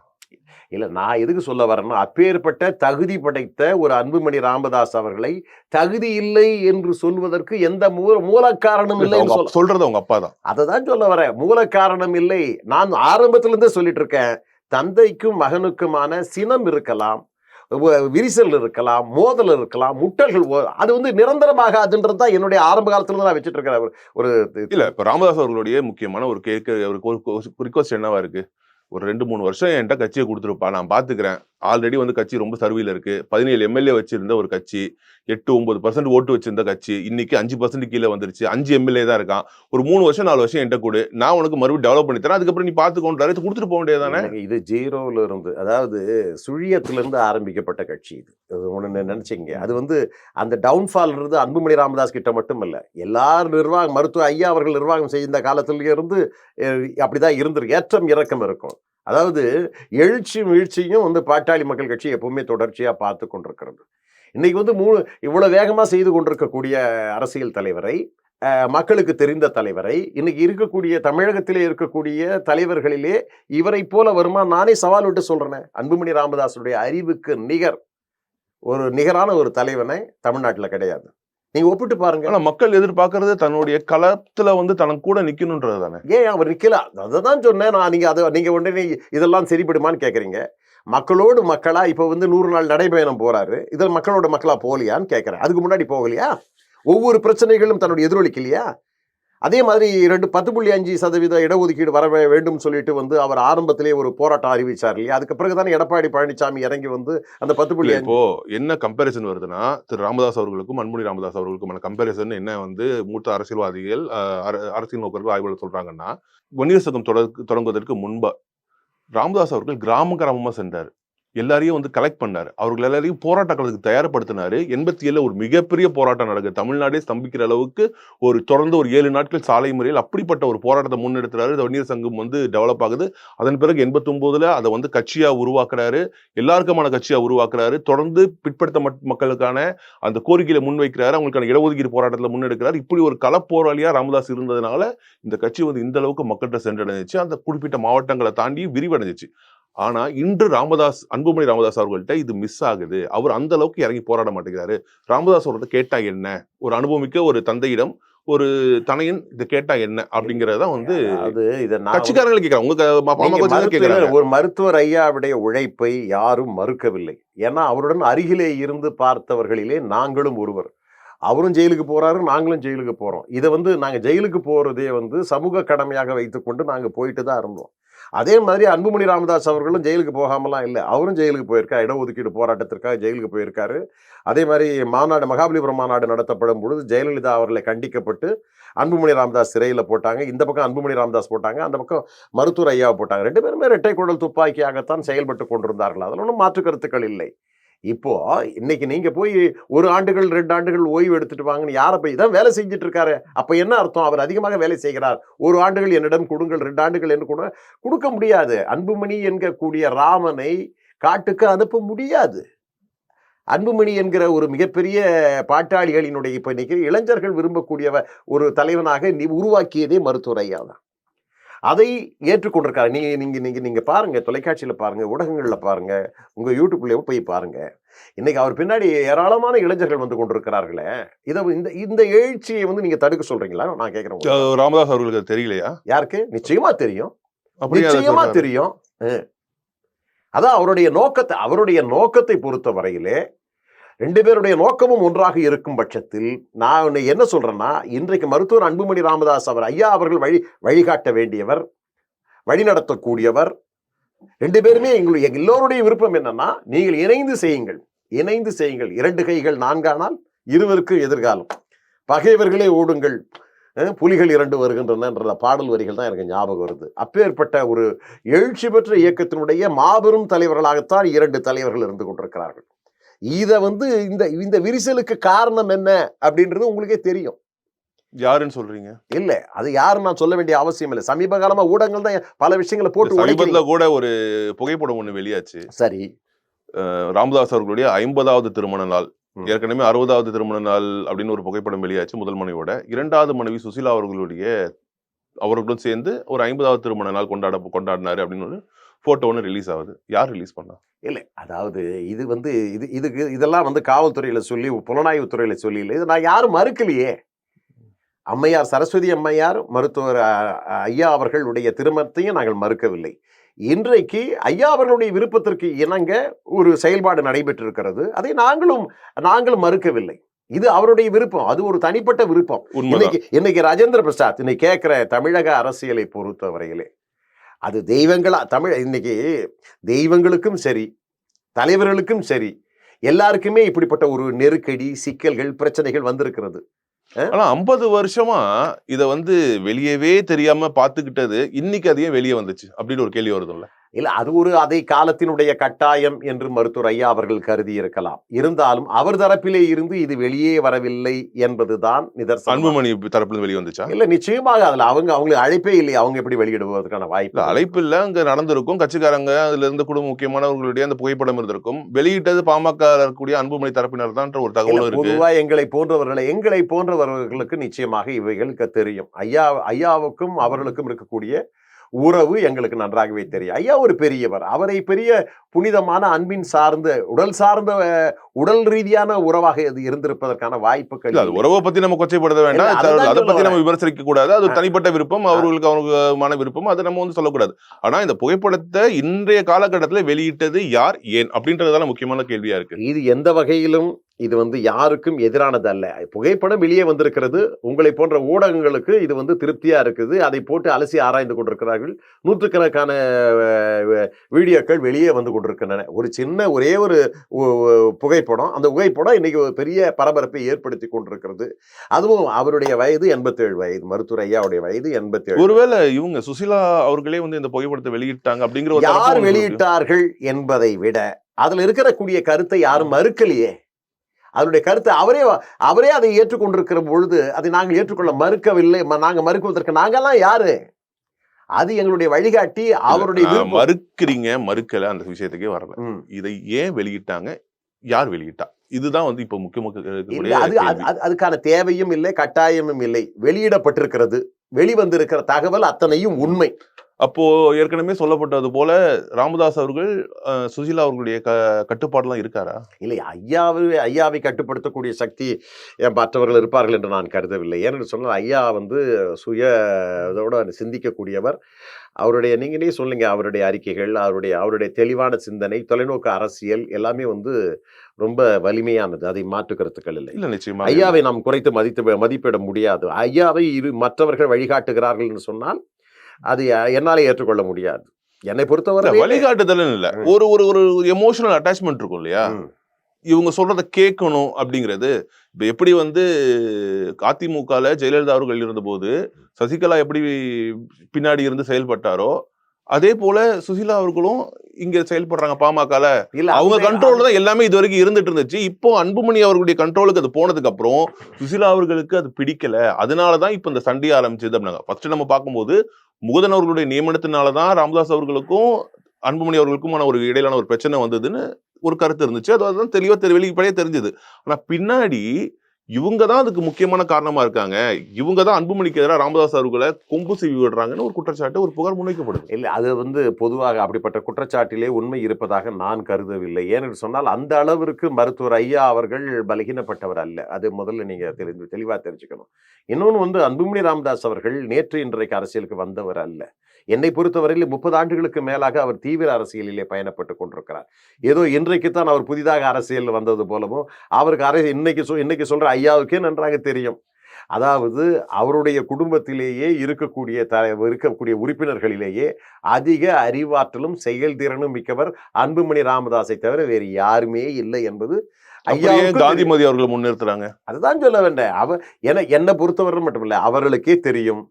இல்ல நான் எதுக்கு சொல்ல வரேன்னா அப்பேற்பட்ட தகுதி படைத்த ஒரு அன்புமணி ராமதாஸ் அவர்களை தகுதி இல்லை என்று சொல்வதற்கு எந்த மூல மூல காரணம் இல்லை சொல்றது அவங்க அப்பா தான். அதை தான் சொல்ல வரேன். மூல காரணம் இல்லை. நான் ஆரம்பத்துல இருந்தே சொல்லிட்டு இருக்கேன். தந்தைக்கும் மகனுக்குமான சினம் இருக்கலாம். விரிசல் இருக்கலாம் மோதல் இருக்கலாம் முட்டல்கள் அது வந்து நிரந்தரமாகாதுன்றது தான் என்னுடைய ஆரம்ப காலத்துல நான் வச்சுட்டு இருக்கிற ஒரு- ஒரு இல்ல இப்ப ராமதாஸ் அவர்களுடைய முக்கியமான ஒரு கேட்க ஒரு ரிக்வஸ்ட் என்னவா இருக்கு? ஒரு ரெண்டு மூணு வருஷம் என்கிட்ட கட்சியை கொடுத்துருப்பா நான் பாத்துக்கிறேன். ஆல்ரெடி வந்து கட்சி ரொம்ப சர்வையில் இருக்கு. பதினேழு எம்எல்ஏ வச்சிருந்த ஒரு கட்சி எட்டு ஒன்பது பர்சன்ட் ஓட்டு வச்சிருந்த கட்சி இன்னைக்கு அஞ்சு பர்சன்ட் கீழே வந்துருச்சு. அஞ்சு எம்எல்ஏ தான் இருக்கான். ஒரு மூணு வருஷம் நாலு வருஷம் என்கிட்ட கொடு. நான் உனக்கு மறுபடியும் டெவலப் பண்ணி தரேன். அதுக்கப்புறம் நீ பாத்துக்கோன்றாரு கொடுத்துட்டு போக வேண்டியதானே இது ஜீரோல இருந்து அதாவது சுழியத்திலிருந்து ஆரம்பிக்கப்பட்ட கட்சி இது. ஒன்று நினைச்சிங்க அது வந்து அந்த டவுன்ஃபால் இருந்து அன்புமணி ராமதாஸ் கிட்ட மட்டும் இல்லை எல்லாரும் நிர்வாகம் மருத்துவ ஐயா அவர்கள் நிர்வாகம் செய்த காலத்திலேருந்து அப்படிதான் இருந்திருக்கு. ஏற்றம் இறக்கம் இருக்கும். அதாவது எழுச்சியும் வீழ்ச்சியும் வந்து பாட்டாளி மக்கள் கட்சி எப்பவுமே தொடர்ச்சியாக பார்த்து கொண்டிருக்கிறது. இன்னைக்கு வந்து மூணு இவ்வளோ வேகமாக செய்து கொண்டிருக்கக்கூடிய அரசியல் தலைவரை மக்களுக்கு தெரிந்த தலைவரை இன்னைக்கு இருக்கக்கூடிய தமிழகத்திலே இருக்கக்கூடிய தலைவர்களிலே இவரை போல வருமா? நானே சவால் விட்டு சொல்கிறேன் அன்புமணி ராமதாஸுடைய அறிவுக்கு நிகர். ஒரு நிகரான ஒரு தலைவனை தமிழ்நாட்டில் கிடையாது. நீங்க ஒப்பிட்டு பாருங்க. ஆனா மக்கள் எதிர்பார்க்கறது தன்னுடைய களத்துல வந்து தனக்கு கூட நிக்கணும்ன்றது தானே? ஏன் அவர் நிக்கல? அதை தான் சொன்னேன் நான். நீங்க அதை நீங்க உடனே இதெல்லாம் சரிப்படுமான்னு கேக்குறீங்க. மக்களோடு மக்களா இப்ப வந்து நூறு நாள் நடைபயணம் போறாரு. இதில் மக்களோட மக்களா போகலையான்னு கேட்கறேன் அதுக்கு முன்னாடி போகலையா? ஒவ்வொரு பிரச்சனைகளும் தன்னுடைய எதிரொலிக்கலையா? அதே மாதிரி ரெண்டு பத்து புள்ளி அஞ்சு சதவீத இடஒதுக்கீடு வர வேண்டும் சொல்லிட்டு வந்து அவர் ஆரம்பத்திலே ஒரு போராட்டம் அறிவிச்சார் இல்லையா? அதுக்கு பிறகுதானே எடப்பாடி பழனிசாமி இறங்கி வந்து அந்த பத்து புள்ளி இப்போ என்ன கம்பேரிசன் வருதுன்னா திரு ராமதாஸ் அவர்களுக்கும் அன்புமணி ராமதாஸ் அவர்களுக்குமான கம்பேரிசன் என்ன வந்து மூத்த அரசியல்வாதிகள் அரசியல் நோக்கர்கள் ஆய்வாளர் சொல்றாங்கன்னா வன்னியர் சங்கம் தொடங்குவதற்கு முன்பா ராமதாஸ் அவர்கள் கிராம கிராமமா சென்றார். எல்லாரையும் வந்து கலெக்ட் பண்ணாரு. அவர்கள் எல்லாரையும் போராட்டங்களுக்கு தயார்படுத்தினார். எண்பத்தி ஏழில் ஒரு மிகப்பெரிய போராட்டம் நடக்குது. தமிழ்நாடே ஸ்தம்பிக்கிற அளவுக்கு ஒரு தொடர்ந்து ஒரு ஏழு நாட்கள் சாலை முறையில் அப்படிப்பட்ட ஒரு போராட்டத்தை முன்னெடுத்துறாரு. வன்னியர் சங்கம் வந்து டெவலப் ஆகுது. அதன் பிறகு எண்பத்தொம்போதில் அதை வந்து கட்சியாக உருவாக்குறாரு. எல்லாருக்குமான கட்சியாக உருவாக்குறாரு. தொடர்ந்து பிற்படுத்த மட்- மக்களுக்கான அந்த கோரிக்கையில முன்வைக்கிறாரு. அவங்களுக்கான இடஒதுக்கீடு போராட்டத்தில் முன்னெடுக்கிறார். இப்படி ஒரு களப்போராளியாக ராமதாஸ் இருந்ததுனால இந்த கட்சி வந்து இந்த அளவுக்கு மக்கள்கிட்ட சென்றடைஞ்சிச்சு. அந்த குறிப்பிட்ட மாவட்டங்களை தாண்டி விரிவடைஞ்சிச்சு. ஆனா இன்று ராமதாஸ் அன்புமணி ராமதாஸ் அவர்கள்ட்ட இது மிஸ் ஆகுது. அவர் அந்த அளவுக்கு இறங்கி போராட மாட்டேங்கிறாரு. ராமதாஸ் அவர்கிட்ட கேட்டா என்ன? ஒரு அனுபவமிக்க ஒரு தந்தையிடம் ஒரு தனையன் இதை கேட்டா என்ன? அப்படிங்கறத வந்து அது இதை நான் கட்சிக்காரங்களை கேட்கறாங்க. ஒரு மருத்துவர் ஐயாவுடைய உழைப்பை யாரும் மறுக்கவில்லை. ஏன்னா அவருடன் அருகிலே இருந்து பார்த்தவர்களிலே நாங்களும் ஒருவர். அவரும் ஜெயிலுக்கு போறாரு நாங்களும் ஜெயிலுக்கு போறோம். இதை வந்து நாங்க ஜெயிலுக்கு போறதே வந்து சமூக கடமையாக வைத்துக்கொண்டு நாங்க போயிட்டு தான் இருந்தோம். அதே மாதிரி அன்புமணி ராமதாஸ் அவர்களும் ஜெயிலுக்கு போகாமலாம் இல்லை. அவரும் ஜெயிலுக்கு போயிருக்கார் இடஒதுக்கீடு போராட்டத்திற்காக ஜெயிலுக்கு போயிருக்காரு. அதே மாதிரி மாநாடு மகாபலிபுரம் மாநாடு நடத்தப்படும் பொழுது ஜெயலலிதா அவர்களை கண்டிக்கப்பட்டு அன்புமணி ராமதாஸ் சிறையில் போட்டாங்க. இந்த பக்கம் அன்புமணி ராமதாஸ் போட்டாங்க. அந்த பக்கம் மருத்துவர் ஐயாவை போட்டாங்க. ரெண்டு பேருமே இரட்டை குடல் துப்பாக்கியாகத்தான் செயல்பட்டு கொண்டிருந்தார்கள். அதில் ஒன்றும் மாற்று கருத்துக்கள் இல்லை. இப்போ இன்னைக்கு நீங்க போய் ஒரு ஆண்டுகள் ரெண்டு ஆண்டுகள் ஓய்வு எடுத்துட்டு வாங்கன்னு யாரை போய் தான் வேலை செஞ்சுட்டு இருக்காரு அப்ப என்ன அர்த்தம்? அவர் அதிகமாக வேலை செய்கிறார். ஒரு ஆண்டுகள் என்னிடம் கொடுங்கள் ரெண்டு ஆண்டுகள் என்ன கொடுங்க கொடுக்க முடியாது. அன்புமணி என்கக்கூடிய ராமனை காட்டுக்கு அனுப்ப முடியாது. அன்புமணி என்கிற ஒரு மிகப்பெரிய பாட்டாளிகளினுடைய இப்போ இன்னைக்கு இளைஞர்கள் விரும்பக்கூடிய ஒரு தலைவனாக நீ உருவாக்கியதே மருத்துவர் தான். அதை ஏற்றுக்கொண்டிருக்காரு. நீங்க நீங்க நீங்க நீங்க பாருங்க தொலைக்காட்சியில பாருங்க ஊடகங்கள்ல பாருங்க உங்க யூடியூப்லயும் போய் பாருங்க. இன்னைக்கு அவர் பின்னாடி ஏராளமான இளைஞர்கள் வந்து கொண்டிருக்கிறார்களே. இதை இந்த இந்த எழுச்சியை வந்து நீங்க தடுக்க சொல்றீங்களா? நான் கேட்கிறேன் ராமதாஸ் அவர்களுக்கு தெரியலையா? யாருக்கு? நிச்சயமா தெரியும். நிச்சயமா. தெரியும். அதான் அவருடைய நோக்கத்தை அவருடைய நோக்கத்தை பொறுத்த வரையிலே ரெண்டு பேருடைய நோக்கமும் ஒன்றாக இருக்கும் பட்சத்தில் நான் உன்னை என்ன சொல்றேன்னா இன்றைக்கு மருத்துவர் அன்புமணி ராமதாஸ் அவர் ஐயா அவர்கள் வழி வழிகாட்ட வேண்டியவர் வழிநடத்தக்கூடியவர். ரெண்டு பேருமே எங்களுடைய எங்கள் எல்லோருடைய விருப்பம் என்னன்னா நீங்கள் இணைந்து செய்யுங்கள். இணைந்து செய்யுங்கள். இரண்டு கைகள் நான்கானால் இருவருக்கு எதிர்காலம். பகைவர்களே ஓடுங்கள். அஹ், புலிகள் இரண்டு வருகின்றன பாடல் வரிகள் தான் எனக்கு ஞாபகம் வருது. அப்பேற்பட்ட ஒரு எழுச்சி பெற்ற இயக்கத்தினுடைய மாபெரும் தலைவர்களாகத்தான் இரண்டு தலைவர்கள் இருந்து கொண்டிருக்கிறார்கள். இதை வந்து இந்த இந்த விரிசலுக்கு காரணம் என்ன அப்படின்றது உங்களுக்கே தெரியும். யாருன்னு சொல்றீங்க? இல்ல அது யாரும் நான் சொல்ல வேண்டிய அவசியம் இல்லை. சமீப காலமா ஊடகங்கள் தான் பல விஷயங்களை போட்டு சமீபத்துல. கூட ஒரு புகைப்படம் ஒண்ணு வெளியாச்சு. சரி. ராமதாஸ் அவர்களுடைய ஐம்பதாவது திருமண நாள். ஏற்கனவே அறுபதாவது திருமண நாள் அப்படின்னு ஒரு புகைப்படம் வெளியாச்சு முதல் மனைவியோட. இரண்டாவது மனைவி சுசிலா அவர்களுடைய அவர்களும் சேர்ந்து ஒரு ஐம்பதாவது திருமண நாள் கொண்டாட கொண்டாடினாரு அப்படின்னு ஒரு போட்டோ ஒன்று ரிலீஸ் ஆகுது. யார் ரிலீஸ் பண்ணா? இல்லை அதாவது இது வந்து இது இதுக்கு இதெல்லாம் வந்து காவல்துறையில சொல்லி புலனாய்வு துறையில சொல்லி இல்லை. இது நான் யாரும் மறுக்கலையே. அம்மையார் சரஸ்வதி அம்மையார் மருத்துவர் ஐயா அவர்களுடைய திருமணத்தையும் நாங்கள் மறுக்கவில்லை. இன்றைக்கு ஐயா அவர்களுடைய விருப்பத்திற்கு இணங்க ஒரு செயல்பாடு நடைபெற்றிருக்கிறது. அதை நாங்களும் நாங்களும் மறுக்கவில்லை. இது அவருடைய விருப்பம். அது ஒரு தனிப்பட்ட விருப்பம். இன்னைக்கு இன்னைக்கு ராஜேந்திர பிரசாத் இன்னைக்கு கேட்கிற தமிழக அரசியலை பொறுத்தவரையிலே அது தெய்வங்களா தமிழ் இன்னைக்கு தெய்வங்களுக்கும் சரி தலைவர்களுக்கும் சரி எல்லாருக்குமே இப்படிப்பட்ட ஒரு நெருக்கடி சிக்கல்கள் பிரச்சனைகள் வந்திருக்கிறது. ஆனா ஐம்பது வருஷமா இதை வந்து வெளியவே தெரியாம பாத்துக்கிட்டது இன்னைக்கு அதையும் வெளியே வந்துச்சு அப்படின்னு ஒரு கேள்வி வருதுல்ல. இல்ல அது ஒரு அதை காலத்தினுடைய கட்டாயம் என்று மருத்துவர் ஐயா அவர்கள் கருதி இருக்கலாம் இருந்தாலும் அவர் தரப்பிலே இருந்து இது வெளியே வரவில்லை என்பதுதான் நிதர்சனம் அன்புமணி தரப்புல வெளியே வந்துச்சா? இல்ல நிச்சயமாக அதுல அவங்க அவங்களுக்கு அழைப்பே இல்லை. அவங்க எப்படி வெளியிடுவதற்கான வாய்ப்பு அழைப்பு இல்ல அங்க நடந்திருக்கும். கட்சிக்காரங்க அதுல இருந்த குடும்ப முக்கியமானவர்களுடைய அந்த புகைப்படம் இருந்திருக்கும். வெளியிட்டது பாமக இருக்கக்கூடிய அன்புமணி தரப்பினர் தான் ஒரு இல்ல, தகவலும் இருக்கு. பொதுவா எங்களை போன்றவர்களை எங்களை போன்றவர்களுக்கு நிச்சயமாக இவைகளுக்கு தெரியும். ஐயா ஐயாவுக்கும் அவர்களுக்கும் இருக்கக்கூடிய உறவு எங்களுக்கு நன்றாகவே தெரியும். ஐயா ஒரு பெரியவர். அவரை பெரிய புனிதமான அன்பின் சார்ந்த உடல் சார்ந்த உடல் ரீதியான உறவாக இது இருந்திருப்பதற்கான வாய்ப்புகள் அது. உறவை பத்தி நம்ம கொச்சைப்படுத்த வேண்டாம். அதை பத்தி நம்ம விமர்சிக்க கூடாது. அது. தனிப்பட்ட விருப்பம். அவர்களுக்கு அவங்களுமான விருப்பம். அதை நம்ம வந்து சொல்லக்கூடாது. ஆனா இந்த புகைப்படத்தை இன்றைய காலகட்டத்துல வெளியிட்டது யார்? ஏன்? அப்படின்றதுதான முக்கியமான கேள்வியா இருக்கு. இது எந்த வகையிலும் இது வந்து யாருக்கும் எதிரானது அல்ல. புகைப்படம் வெளியே வந்திருக்கிறது. உங்களை போன்ற ஊடகங்களுக்கு இது வந்து திருப்தியா இருக்குது. அதை போட்டு அலசி ஆராய்ந்து கொண்டிருக்கிறார்கள். நூற்றுக்கணக்கான வீடியோக்கள் வெளியே வந்து கொண்டிருக்கின்றன. ஒரு சின்ன ஒரே ஒரு புகைப்படம். அந்த புகைப்படம் இன்னைக்கு ஒரு பெரிய பரபரப்பை ஏற்படுத்தி கொண்டிருக்கிறது. அதுவும் அவருடைய வயது எண்பத்தேழு வயது. மருத்துவர் ஐயாவுடைய வயது எண்பத்தேழு. ஒருவேளை இவங்க சுசிலா அவர்களே வந்து இந்த புகைப்படத்தை வெளியிட்டாங்க அப்படிங்கிற யார். வெளியிட்டார்கள் என்பதை விட அதுல இருக்கக்கூடிய கருத்தை யாரும் மறுக்கலையே. அதனுடைய கருத்தை அவரே அவரே அதை ஏற்றுக்கொண்டிருக்கிற பொழுது அதை நாங்கள் ஏற்றுக்கொள்ள மறுக்கவில்லை. ம- நாங்க மறுக்குவதற்கு நாங்கெல்லாம் யாரு? அது எங்களுடைய வழிகாட்டி அவருடைய. மறுக்கிறீங்க மறுக்கல அந்த விஷயத்துக்கே வரல. இதை ஏன் வெளியிட்டாங்க? யார் வெளியிட்டா? இதுதான் வந்து இப்ப கேள்வி. அது- அதுக்கான தேவையும் இல்லை கட்டாயமும் இல்லை. வெளியிடப்பட்டிருக்கிறது வெளிவந்திருக்கிற தகவல் அத்தனையும் உண்மை. அப்போ ஏற்கனவே சொல்லப்பட்டது போல ராமதாஸ் அவர்கள் சுசிலா அவர்களுடைய க கட்டுப்பாடுலாம் இருக்காரா? இல்லை ஐயாவை ஐயாவை கட்டுப்படுத்தக்கூடிய சக்தி மற்றவர்கள் இருப்பார்கள் என்று நான் கருதவில்லை. ஏன்னு சொன்னால் ஐயா வந்து சுய இதோட சிந்திக்கக்கூடியவர். அவருடைய நீங்களே சொல்லுங்க அவருடைய அறிக்கைகள் அவருடைய அவருடைய தெளிவான சிந்தனை தொலைநோக்கு அரசியல் எல்லாமே வந்து ரொம்ப வலிமையானது. அதை மாற்று கருத்துக்கள் இல்லை. இல்ல நிச்சயமா ஐயாவை நாம் குறைத்து மதித்து மதிப்பிட முடியாது. ஐயாவை இரு மற்றவர்கள் வழிகாட்டுகிறார்கள் என்று சொன்னால் அது என்னால் ஏற்றுக்கொள்ள முடியாது. என்னை பொறுத்தவரை வழிகாட்டுதல் இல்ல. ஒரு ஒரு ஒரு எமோஷனல் அட்டாச்மெண்ட் இருக்கும் இல்லையா. இவங்க சொல்றத கேட்கணும் அப்படிங்கிறது. இப்ப எப்படி வந்து அதிமுகல ஜெயலலிதா அவர்கள் இருந்தபோது சசிகலா எப்படி பின்னாடி இருந்து செயல்பட்டாரோ அதே போல சுசிலா அவர்களும் இங்க செயல்படுறாங்க பாமகல. இல்ல அவங்க கண்ட்ரோல்ல தான் எல்லாமே இது வரைக்கும் இருந்துட்டு இருந்துச்சு. இப்போ அன்புமணி அவர்களுடைய கண்ட்ரோலுக்கு அது போனதுக்கு அப்புறம் சுசிலா அவர்களுக்கு அது பிடிக்கல. அதனாலதான் இப்ப இந்த சண்டை ஆரம்பிச்சது அப்படின்னாங்க. ஃபர்ஸ்ட் நம்ம பார்க்கும்போது முகுதன் அவர்களுடைய நியமனத்தினால தான் ராமதாஸ் அவர்களுக்கும் அன்புமணி அவர்களுக்குமான ஒரு இடையிலான ஒரு பிரச்சனை வந்ததுன்னு ஒரு கருத்து இருந்துச்சு. அது அதுதான் தெளிவாக தெரி வெளிப்படையே தெரிஞ்சது. ஆனால் பின்னாடி இவங்க தான் அதுக்கு முக்கியமான காரணமாக இருக்காங்க. இவங்க தான் அன்புமணிக்கு எதிராக ராமதாஸ் அவர்களை கொம்பு செய்வி விடுறாங்கன்னு ஒரு குற்றச்சாட்டு ஒரு புகார் முன்வைக்கப்படுது. இல்லை அது வந்து பொதுவாக அப்படிப்பட்ட குற்றச்சாட்டிலே உண்மை இருப்பதாக நான் கருதவில்லை. ஏனென்று சொன்னால் அந்த அளவிற்கு மருத்துவர் ஐயா அவர்கள் பலகீனப்பட்டவர் அல்ல. அது முதல்ல நீங்கள் தெரிந்து தெளிவாக தெரிஞ்சுக்கணும். இன்னொன்று வந்து அன்புமணி ராமதாஸ் அவர்கள் நேற்று இன்றைக்கு அரசியலுக்கு வந்தவர் அல்ல. என்னை பொறுத்தவரையில் முப்பது ஆண்டுகளுக்கு மேலாக அவர் தீவிர அரசியலிலே பயணப்பட்டு கொண்டிருக்கிறார். ஏதோ இன்றைக்கு தான் அவர் புதிதாக அரசியல் வந்தது போலவும் அவருக்கு அரை இன்னைக்கு சொ இன்னைக்கு சொல்ற ஐயாவுக்கே நன்றாக தெரியும். அதாவது அவருடைய குடும்பத்திலேயே இருக்கக்கூடிய த இருக்கக்கூடிய உறுப்பினர்களிலேயே அதிக அறிவாற்றலும் செயல்திறனும் மிக்கவர் அன்புமணி ராமதாஸை தவிர வேறு யாருமே இல்லை என்பது காந்திமதி அவர்களை முன்னிறுத்துறாங்க. அதுதான் சொல்ல வேண்டேன் அவ என என்னை பொறுத்தவரை மட்டுமில்ல அவர்களுக்கே தெரியும்.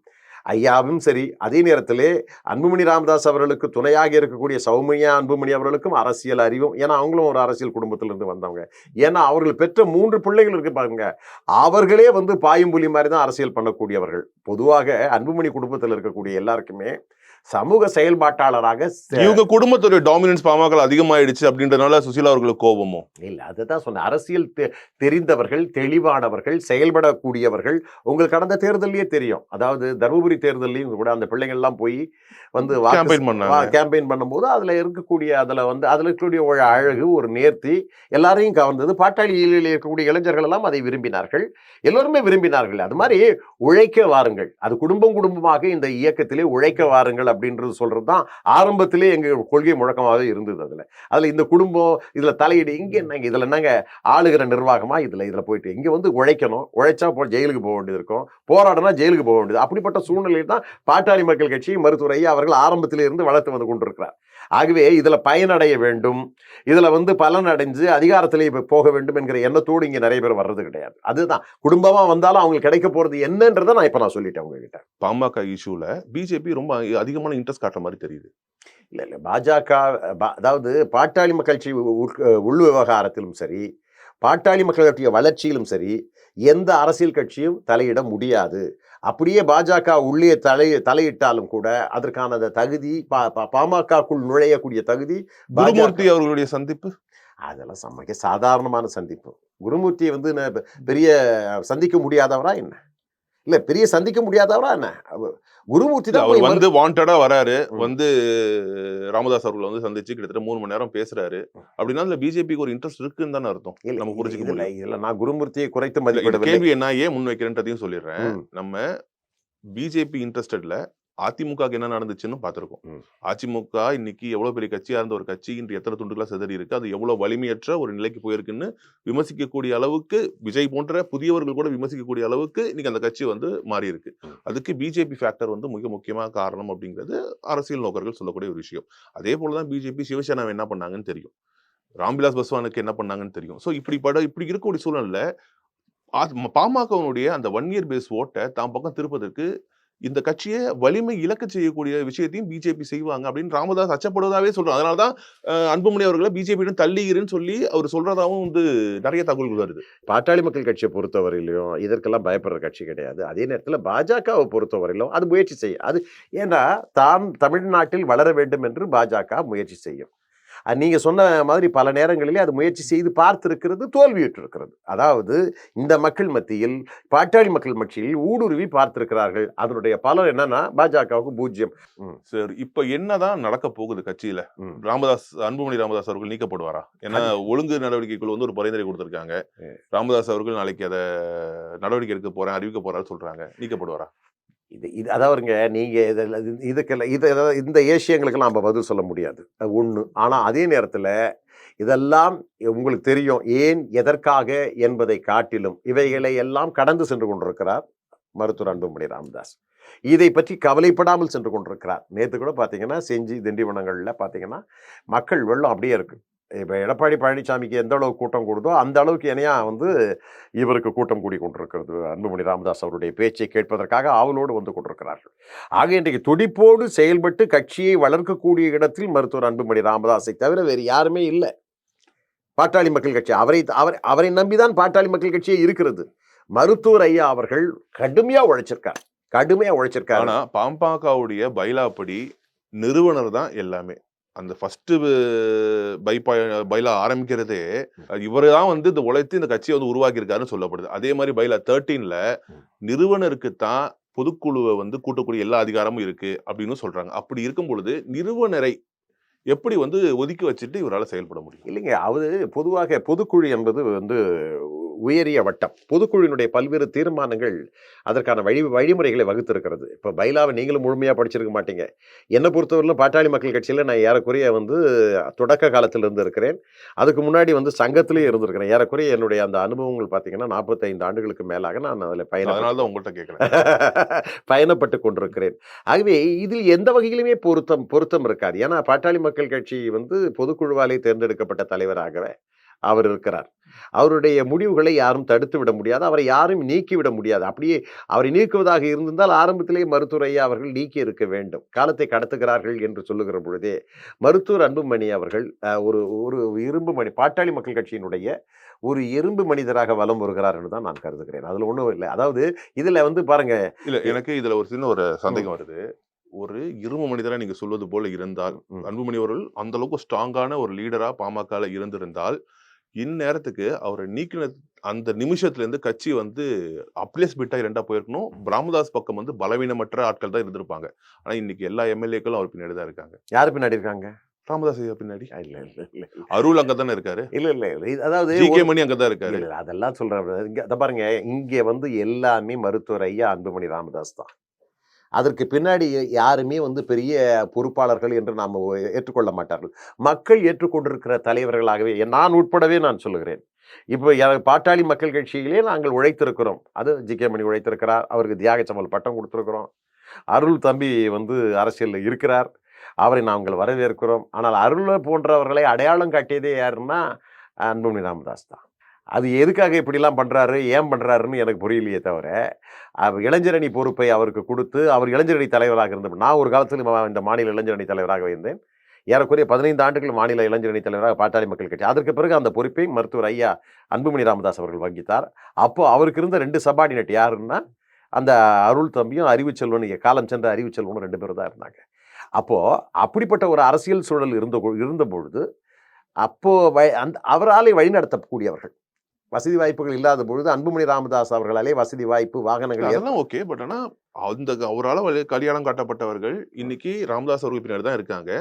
ஐயாவும் சரி அதே நேரத்திலே அன்புமணி ராமதாஸ் அவர்களுக்கு துணையாக இருக்கக்கூடிய சௌமியா அன்புமணி அவர்களுக்கும் அரசியல் அறிவும். ஏன்னா அவங்களும் ஒரு அரசியல் குடும்பத்திலிருந்து வந்தவங்க. ஏன்னா அவர்கள் பெற்ற மூன்று பிள்ளைகள் இருக்கு பாருங்க. அவர்களே வந்து பாயும்புலி மாதிரி தான் அரசியல் பண்ணக்கூடியவர்கள். பொதுவாக அன்புமணி குடும்பத்தில் இருக்கக்கூடிய எல்லாருக்குமே சமூக செயல்பாட்டாளராக இவங்க குடும்பத்துடைய டாமினன்ஸ் பாமக அதிகமாயிடுச்சு அப்படின்றதுனால சுசிலா அவர்களுக்கு கோபமோ? இல்ல அதுதான் சொன்னேன். அரசியல் தெரிந்தவர்கள் தெளிவானவர்கள் செயல்படக்கூடியவர்கள் உங்களுக்கு கடந்த தேர்தலையே தெரியும். அதாவது தருமபுரி தேர்தலையும் கூட அந்த பிள்ளைகள் எல்லாம் போய் வந்து Campaign பண்ணாங்க. கேம்பெயின் பண்ணும்போது அதுல இருக்கக்கூடிய அதுல வந்து அதுல இருக்கக்கூடிய ஒரு அழகு ஒரு நேர்த்தி எல்லாரையும் கவர்ந்தது. பாட்டாளியில் இருக்கக்கூடிய இளைஞர்கள் எல்லாம் அதை விரும்பினார்கள். எல்லோருமே விரும்பினார்கள். அது மாதிரி உழைக்க வாருங்கள். அது குடும்பம் குடும்பமாக இந்த இயக்கத்திலே உழைக்க வாருங்கள் அப்படின்றது சொல்றது தான் ஆரம்பத்திலே எங்க கொள்கை முழக்கமாக இருந்தது அதுல. அதுல இந்த குடும்பம் இதுல தலையீடு இங்க என்னங்க இதுல என்னங்க ஆளுகிற நிர்வாகமா இதுல இதுல போயிட்டு இங்க வந்து உழைக்கணும் உழைச்சா போ ஜெயிலுக்கு போக வேண்டியது இருக்கும் போராடினா ஜெயிலுக்கு போக வேண்டியது அப்படிப்பட்ட சூழ்நிலையில் தான் பாட்டாளி மக்கள் கட்சி மருத்துவர் ஐயா அவர்கள் ஆரம்பத்திலே இருந்து வளர்த்து வந்து கொண்டிருக்கிறார். ஆகவே இதுல பயனடைய வேண்டும். இதுல வந்து பலன் அடைஞ்சு அதிகாரத்திலே இப்ப போக வேண்டும் என்கிற எண்ணத்தோடு இங்க நிறைய பேர் வர்றது கிடையாது. அதுதான். குடும்பமா வந்தாலும் அவங்களுக்கு கிடைக்க போறது என்னன்றதை நான் இப்ப நான் சொல்லிட்டேன் உங்ககிட்ட. பாமக இஷ்யூல பிஜேபி ரொம்ப அதிகமான இன்ட்ரெஸ்ட் காட்டுற மாதிரி தெரியுது. இல்ல இல்ல. பாஜக பா- அதாவது பாட்டாளி மக்கள் கட்சி உள்- உள் விவகாரத்திலும் சரி பாட்டாளி மக்கள் கட்சிய வளர்ச்சியிலும் சரி எந்த அரசியல் கட்சியும் தலையிட முடியாது. அப்படியே பாஜக உள்ளே தலை தலையிட்டாலும் கூட அதற்கான அந்த தகுதி பாமகக்குள் நுழையக்கூடிய தகுதி குருமூர்த்தி அவர்களுடைய சந்திப்பு? அதெல்லாம் சமைக்க சாதாரணமான சந்திப்பு. குருமூர்த்தியை வந்து பெரிய சந்திக்க முடியாதவரா என்ன? இல்ல பெரிய சந்திக்க முடியாதவரா என்ன? குருமூர்த்தி தான் அவர் வந்து வாண்டடா வராரு. வந்து ராமதாஸ் அவர்களை வந்து சந்திச்சு கிட்டத்தட்ட மூணு மணி நேரம் பேசுறாரு. அப்படின்னா அதுல பிஜேபிக்கு ஒரு இன்ட்ரெஸ்ட் இருக்குன்னு தானே அர்த்தம். இல்ல, நம்ம புரிஞ்சுக்க இதுல முடியும். இதுல நான் குருமூர்த்தியை குறைத்து இல்ல, மதிப்பிடவில்லை. கேள்வி என்ன ஏன் முன் வைக்கிறேன்றதையும் சொல்லிடுறேன். நம்ம பிஜேபி இன்ட்ரெஸ்டட்ல அதிமுக என்ன நடந்துச்சுன்னு பார்த்திருக்கோம். அதிமுக இன்னைக்கு எவ்வளவு பெரிய கட்சியா இருந்த ஒரு கட்சி இன்று எத்தனை துண்டுகளா சிதறி இருக்கு அது எவ்வளவு வலிமையற்ற ஒரு நிலைக்கு போயிருக்குன்னு விமர்சிக்கக்கூடிய அளவுக்கு விஜய் போன்ற புதியவர்கள் கூட விமர்சிக்கக்கூடிய அளவுக்கு இன்னைக்கு அந்த கட்சி வந்து மாறி இருக்கு. அதுக்கு பிஜேபி ஃபேக்டர் வந்து மிக முக்கியமான காரணம் அப்படிங்கிறது அரசியல் நோக்கர்கள் சொல்லக்கூடிய ஒரு விஷயம். அதே போலதான் பிஜேபி சிவசேனாவை என்ன பண்ணாங்கன்னு தெரியும். ராம்விலாஸ் பஸ்வானுக்கு என்ன பண்ணாங்கன்னு தெரியும். ஸோ இப்படி பட இப்படி இருக்கக்கூடிய சூழ்நிலை பாமகவனுடைய அந்த ஒன் இயர் பேஸ் ஓட்டை தான் பக்கம் திருப்பதற்கு இந்த கட்சியை வலிமை இழக்க செய்யக்கூடிய விஷயத்தையும் பிஜேபி செய்வாங்க அப்படின்னு ராமதாஸ் அச்சப்படுவதாவே சொல்றாங்க அதனாலதான் தான் அன்புமணி அவர்களை பிஜேபியிடம் தள்ளிகிறேன்னு சொல்லி அவர் சொல்றதாவும் வந்து நிறைய தகவல்கள் வருது. பாட்டாளி மக்கள் கட்சியை பொறுத்தவரையிலும் இதற்கெல்லாம் பயப்படுற கட்சி கிடையாது. அதே நேரத்தில் பாஜகவை பொறுத்தவரையிலும் அது முயற்சி செய்யும். அது ஏன்னா தாம் தமிழ்நாட்டில் வளர வேண்டும் என்று பாஜக முயற்சி செய்யும். அது நீங்க சொன்ன மாதிரி பல நேரங்களிலே அது முயற்சி செய்து பார்த்திருக்கிறது தோல்வியுற்று இருக்கிறது அதாவது இந்த மக்கள் மத்தியில் பாட்டாளி மக்கள் மத்தியில் ஊடுருவி பார்த்திருக்கிறார்கள். அதனுடைய பலன் என்னன்னா பாஜகவுக்கு பூஜ்ஜியம் சரி இப்ப என்னதான் நடக்க போகுது கட்சியில? ம். ராமதாஸ் அன்புமணி ராமதாஸ் அவர்கள் நீக்கப்படுவாரா ஏன்னா ஒழுங்கு நடவடிக்கைக்குள்ள வந்து ஒரு பரிந்துரை கொடுத்திருக்காங்க. ராமதாஸ் அவர்கள் நாளைக்கு அதை நடவடிக்கை எடுக்க போறேன் அறிவிக்க போறாரு சொல்றாங்க. நீக்கப்படுவாரா இது இது அதாவதுங்க நீங்கள் இதில் இதுக்கெல்லாம் இது அதாவது இந்த ஏசியங்களுக்கெல்லாம் நம்ம பதில் சொல்ல முடியாது. அது ஒன்று ஆனால் அதே நேரத்தில் இதெல்லாம் உங்களுக்கு தெரியும். ஏன் எதற்காக என்பதை காட்டிலும் இவைகளை எல்லாம் கடந்து சென்று கொண்டிருக்கிறார் மருத்துவர் அன்புமணி ராமதாஸ். இதை பற்றி கவலைப்படாமல் சென்று கொண்டிருக்கிறார். நேற்று கூட பார்த்தீங்கன்னா செஞ்சி திண்டிவனங்களில் பார்த்தீங்கன்னா மக்கள் வெள்ளம் அப்படியே இருக்குது இப்போ எடப்பாடி பழனிசாமிக்கு எந்த அளவு கூட்டம் கூடுதோ அந்த அளவுக்கு இணையாக வந்து இவருக்கு கூட்டம் கூடி கொண்டிருக்கிறது. அன்புமணி ராமதாஸ் அவருடைய பேச்சை கேட்பதற்காக ஆவலோடு வந்து கொண்டிருக்கிறார்கள். ஆக இன்றைக்கு துடிப்போடு செயல்பட்டு கட்சியை வளர்க்கக்கூடிய இடத்தில் மருத்துவர் அன்புமணி ராமதாஸை தவிர வேறு யாருமே இல்லை. பாட்டாளி மக்கள் கட்சி. அவரை அவர் அவரை நம்பிதான் பாட்டாளி மக்கள் கட்சியே இருக்கிறது. மருத்துவர் ஐயா அவர்கள் கடுமையாக உழைச்சிருக்கார். கடுமையாக உழைச்சிருக்காரு. ஆனால் பாமகவுடைய பைலாப்படி நிறுவனர் தான் எல்லாமே. அந்த ஃபர்ஸ்ட் பைபா பைலா ஆரம்பிக்கிறதே இவர் தான் வந்து இந்த உழைத்து இந்த கட்சியை வந்து உருவாக்கியிருக்காருன்னு சொல்லப்படுது. அதே மாதிரி பைலா தேர்ட்டீன்ல நிறுவனருக்கு தான் பொதுக்குழுவை வந்து கூட்டக்கூடிய எல்லா அதிகாரமும் இருக்கு அப்படின்னு சொல்றாங்க. அப்படி இருக்கும் பொழுது நிறுவனரை எப்படி வந்து ஒதுக்கி வச்சுட்டு இவரால் செயல்பட முடியும்? இல்லைங்க அது பொதுவாக பொதுக்குழு என்பது வந்து உயரிய வட்டம். பொதுக்குழுவினுடைய பல்வேறு தீர்மானங்கள் அதற்கான வழி வழிமுறைகளை வகுத்திருக்கிறது. இப்போ பைலாவை நீங்களும் முழுமையாக படிச்சிருக்க மாட்டீங்க. என்னை பொறுத்தவரையிலும் பாட்டாளி மக்கள் கட்சியில் நான் ஏறக்குறைய வந்து தொடக்க காலத்தில் இருந்து இருக்கிறேன். அதுக்கு முன்னாடி வந்து சங்கத்திலேயே இருந்திருக்கிறேன். ஏறக்குறைய என்னுடைய அந்த அனுபவங்கள் பார்த்தீங்கன்னா நாற்பத்தைந்து ஆண்டுகளுக்கு மேலாக நான் அதில் பயணம் உங்கள்கிட்ட கேட்கல பயணப்பட்டு கொண்டிருக்கிறேன். ஆகவே இதில் எந்த வகையிலுமே பொருத்தம் பொருத்தம் இருக்காது. ஏன்னா பாட்டாளி மக்கள் கட்சி வந்து பொதுக்குழுவாலே தேர்ந்தெடுக்கப்பட்ட தலைவராகவே அவர் இருக்கிறார். அவருடைய முடிவுகளை யாரும் தடுத்து விட முடியாது. அவரை யாரும் நீக்கிவிட முடியாது. அப்படியே அவரை நீக்குவதாக இருந்திருந்தால் ஆரம்பத்திலே மருத்துவர் ஐயா அவர்கள் நீக்கி இருக்க வேண்டும். காலத்தை கடத்துகிறார்கள் என்று சொல்லுகிற பொழுதே மருத்துவர் அன்புமணி அவர்கள் ஒரு ஒரு இரும்பு மணி பாட்டாளி மக்கள் கட்சியினுடைய ஒரு இரும்பு மனிதராக வலம் வருகிறார் என்று தான் நான் கருதுகிறேன். அதுல ஒன்றும் இல்லை. அதாவது இதுல வந்து பாருங்க இல்ல எனக்கு இதுல ஒரு சின்ன ஒரு சந்தேகம் வருது. ஒரு இரும மனிதரா நீங்க சொல்வது போல இருந்தால் அன்புமணி அவர்கள் அந்த அளவுக்கு ஸ்ட்ராங்கான ஒரு லீடரா பாமகல இருந்திருந்தால் இந்நேரத்துக்கு அவரை நீக்கின அந்த நிமிஷத்துல இருந்து கட்சி வந்து அப்ளேஸ் பிட்டா இரண்டா போயிருக்கணும். ராமதாஸ் பக்கம் வந்து பலவீனமற்ற ஆட்கள் தான் இருந்திருப்பாங்க. ஆனா இன்னைக்கு எல்லா எம்எல்ஏக்களும் அவர் பின்னாடி தான் இருக்காங்க. யாரு பின்னாடி இருக்காங்க? ராமதாஸ் ஐயா பின்னாடி. இல்ல இல்ல இல்ல அருள் அங்க தானே இருக்காரு? இல்ல இல்ல அதாவது ஜி கே ஒரு- மணி அங்கதான் இருக்காரு. இல்ல, இல்ல, அதெல்லாம் சொல்றேன் இங்க பாருங்க. இங்க வந்து எல்லாமே மருத்துவர் ஐயா அன்புமணி ராமதாஸ் தான். அதற்கு பின்னாடி யாருமே வந்து பெரிய பொறுப்பாளர்கள் என்று நாம் ஏற்றுக்கொள்ள மாட்டார்கள். மக்கள் ஏற்றுக்கொண்டிருக்கிற தலைவர்களாகவே நான் உட்படவே நான் சொல்லுகிறேன். இப்போ பாட்டாளி மக்கள் கட்சியிலே நாங்கள் உழைத்திருக்கிறோம். அது ஜி. கே. மணி உழைத்திருக்கிறார். அவருக்கு தியாக பட்டம் கொடுத்துருக்குறோம். அருள் தம்பி வந்து அரசியலில் இருக்கிறார். அவரை நாங்கள் வரவேற்கிறோம். ஆனால் அருள் போன்றவர்களை அடையாளம் காட்டியதே யாருன்னா அன்புமணி ராமதாஸ் தான். அது எதுக்காக இப்படிலாம் பண்ணுறாரு ஏன் பண்ணுறாருன்னு எனக்கு புரியலையே தவிர அவர் இளைஞரணி பொறுப்பை அவருக்கு கொடுத்து அவர் இளைஞரணி தலைவராக இருந்த நான் ஒரு காலத்தில் இந்த மாநில இளைஞரணி தலைவராக இருந்தேன். ஏறக்குறைய பதினைந்து ஆண்டுகள் மாநில இளைஞரணி தலைவராக பாட்டாளி மக்கள் கட்சி. அதற்கு பிறகு அந்த பொறுப்பை மருத்துவர் ஐயா அன்புமணி ராமதாஸ் அவர்கள் வகித்தார். அப்போ அவருக்கு இருந்த ரெண்டு சபார்டினேட் யாருன்னா அந்த அருள் தம்பியும் அறிவுச்செல்வன் காலம் சென்ற அறிவுச்செல்வனும் ரெண்டு பேரும் தான் இருந்தாங்க. அப்போது அப்படிப்பட்ட ஒரு அரசியல் சூழல் இருந்த இருந்த பொழுது அப்போது வ- அந்த அவராலே வழிநடத்தக்கூடியவர்கள் வசதி வாய்ப்புகள் இல்லாத பொழுது அன்புமணி ராமதாஸ் அவர்களாலே வசதி வாய்ப்பு வாகனங்கள் அதெல்லாம் ஓகே பட் ஆனா அந்த அவரால் கல்யாணம் காட்டப்பட்டவர்கள் இன்னைக்கு ராமதாஸ் அவருக்கு பின்னாடி தான் இருக்காங்க.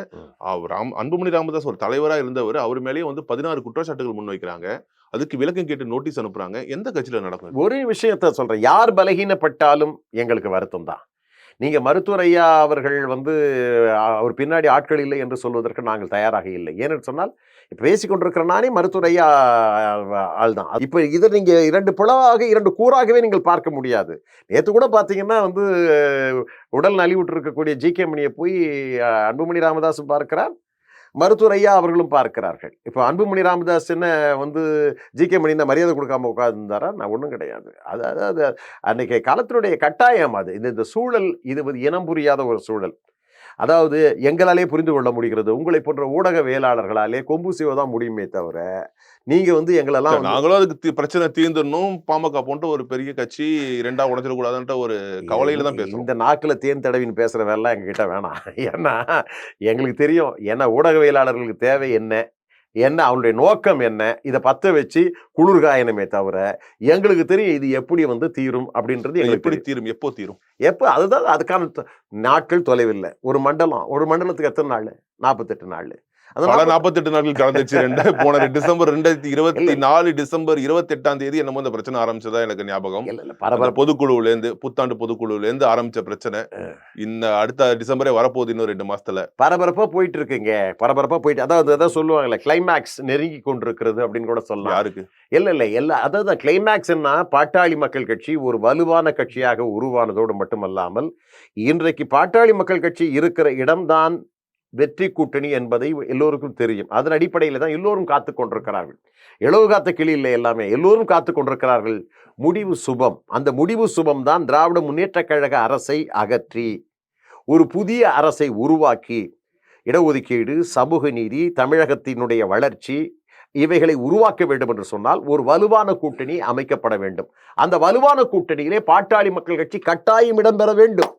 அவர் ராம் அன்புமணி ராமதாஸ் ஒரு தலைவரா இருந்தவர் அவர் மேலேயே வந்து பதினாறு குற்றச்சாட்டுகள் முன்வைக்கிறாங்க அதுக்கு விளக்கம் கேட்டு நோட்டீஸ் அனுப்புறாங்க. எந்த கட்சியில நடக்கும்? ஒரு விஷயத்த சொல்றேன். யார் பலகீனப்பட்டாலும் எங்களுக்கு வருத்தம் தான். நீங்க மருத்துவர் ஐயா அவர்கள் வந்து அவர் பின்னாடி ஆட்கள் இல்லை என்று சொல்வதற்கு நாங்கள் தயாராக இல்லை. ஏன்னு சொன்னால் இப்போ பேசிக்கொண்டிருக்கிற நானே மருத்துவரையா ஆள் தான் இப்போ இதை நீங்கள் இரண்டு புலவாக இரண்டு கூறாகவே நீங்கள் பார்க்க முடியாது. நேற்று கூட பார்த்தீங்கன்னா வந்து உடல் நலிவுற்று இருக்கக்கூடிய ஜி கே மணியை போய் அன்புமணி ராமதாஸும் பார்க்கிறார். மருத்துவர் ஐயா அவர்களும் பார்க்கிறார்கள். இப்போ அன்புமணி ராமதாஸ் என்ன வந்து ஜி கே மணி மரியாதை கொடுக்காம உட்கார்ந்தாரா நான் ஒன்றும் கிடையாது. அது அது அன்றைக்கி காலத்தினுடைய கட்டாயம் அது. இந்த இந்த சூழல் இது வந்து இனம் புரியாத ஒரு சூழல். அதாவது எங்களாலே புரிந்து கொள்ள முடிகிறது. உங்களை போன்ற ஊடகவியலாளர்களாலே கொம்பு செய்வதான் முடியுமே தவிர நீங்க வந்து எங்களெல்லாம் நாங்களும் அதுக்கு தி- பிரச்சனை தீர்ந்துடணும். பாமக போன்ற ஒரு பெரிய கட்சி இரண்டா உடஞ்சிடக்கூடாதுன்ற ஒரு கவலையில தான் பேசுறோம். இந்த நாக்குல தேன் தடவின்னு பேசுற வேலைலாம் எங்ககிட்ட வேணாம். ஏன்னா எங்களுக்கு தெரியும். ஏன்னா ஊடகவியலாளர்களுக்கு தேவை என்ன? என்ன? அவனுடைய நோக்கம் என்ன? இதை பத்த வச்சு குளிர்காயனமே தவிர எங்களுக்கு தெரியும் இது எப்படி வந்து தீரும் அப்படின்றது எங்களுக்கு எப்படி. தீரும்? எப்போ தீரும்? எப்போ? அதுதான் அதுக்கான நாட்கள் தொலைவில்லை. ஒரு மண்டலம் ஒரு மண்டலத்துக்கு எத்தனை நாள்? நாற்பத்தெட்டு நாள். பல நாற்பத்தி- நாற்பத்தெட்டு நாட்கள் கடந்துச்சு ரெண்டு போன டிசம்பர் ரெண்டாயிரத்தி இருபத்தி நாலு டிசம்பர் இருபத்தி எட்டாம் தேதி என்னமோ இந்த பிரச்சனை ஆரம்பிச்சதா எனக்கு ஞாபகம். பொதுக்குழுவுல இருந்து புத்தாண்டு பொதுக்குழுவுல இருந்து ஆரம்பிச்ச பிரச்சனை. இந்த அடுத்த டிசம்பரே வரப்போகுது இன்னும் ரெண்டு மாசத்துல. பரபரப்பா போயிட்டு இருக்குங்க பரபரப்பா போயிட்டு அதாவது அதான் சொல்லுவாங்கல்ல கிளைமேக்ஸ் நெருங்கி கொண்டிருக்கிறது அப்படின்னு கூட சொல்லலாம். யாருக்கு? இல்ல இல்ல எல்லா அதாவது கிளைமேக்ஸ்னா பாட்டாளி மக்கள் கட்சி ஒரு வலுவான கட்சியாக உருவானதோடு மட்டுமல்லாமல் இன்றைக்கு பாட்டாளி மக்கள் கட்சி இருக்கிற இடம்தான் வெற்றி கூட்டணி என்பதை எல்லோருக்கும் தெரியும். அதன் அடிப்படையில் தான் எல்லோரும் காத்து கொண்டிருக்கிறார்கள். இளவு காத்த கிளி இல்லை எல்லாமே. எல்லோரும் காத்து கொண்டிருக்கிறார்கள். முடிவு சுபம். அந்த முடிவு சுபம் தான் திராவிட முன்னேற்றக் கழக அரசை அகற்றி ஒரு புதிய அரசை உருவாக்கி இடஒதுக்கீடு சமூக நீதி தமிழகத்தினுடைய வளர்ச்சி இவைகளை உருவாக்க வேண்டும் என்று சொன்னால் ஒரு வலுவான கூட்டணி அமைக்கப்பட வேண்டும். அந்த வலுவான கூட்டணியிலே பாட்டாளி மக்கள் கட்சி கட்டாயம் இடம்பெற வேண்டும்.